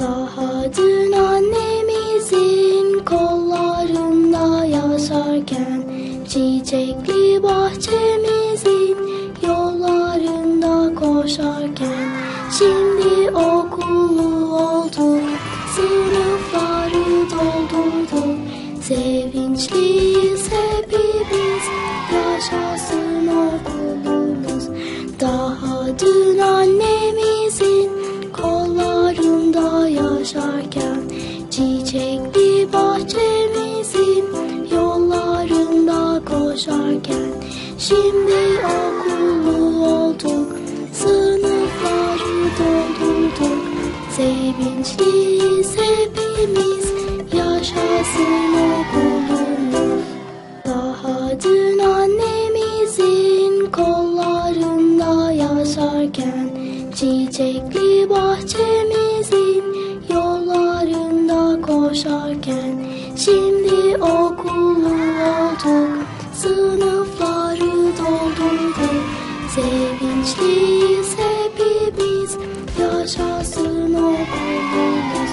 Daha dün annemizin kollarında yaşarken Çiçekli bahçemizin yollarında koşarken Şimdi okulu olduk, sınıfları doldurduk Sevinçliyiz hepimiz, yaşasın okulumuz Daha dün Çiçekli bahçemizin yollarında koşarken. Şimdi okulu olduk, sınıfları doldurduk. Sevinçliyiz hepimiz, yaşasın okulumuz. Daha dün annemizin kollarında yaşarken Çiçekli yollarında koşarken Şimdi okulu olduk, sınıfları doldurduk Sevinçliyiz hepimiz, yaşasın okulumuz.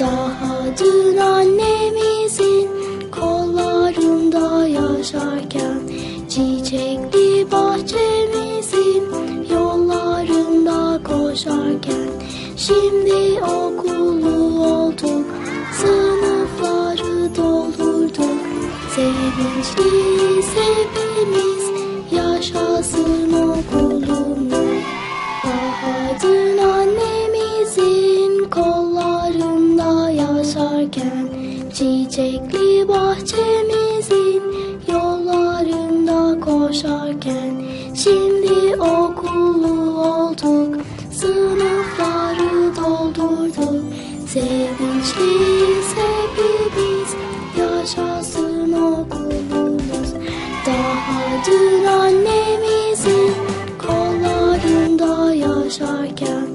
Daha dün annemizin kollarında yaşarken Çiçekli bahçemizin yollarında koşarken Şimdi okulu Sevinçliyiz hepimiz, yaşasın okulumuz Daha dün annemizin kollarında yaşarken Çiçekli bahçemizin yollarında koşarken Şimdi okulu olduk, sınıfları doldurduk. Sevinçliyiz dün annemizin kollarında yaşarken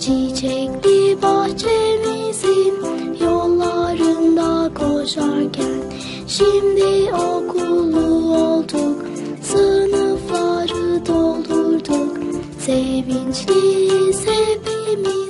Çiçekli bahçemizin yollarında koşarken Şimdi okulu olduk, sınıfları doldurduk. Sevinçliyiz hepimiz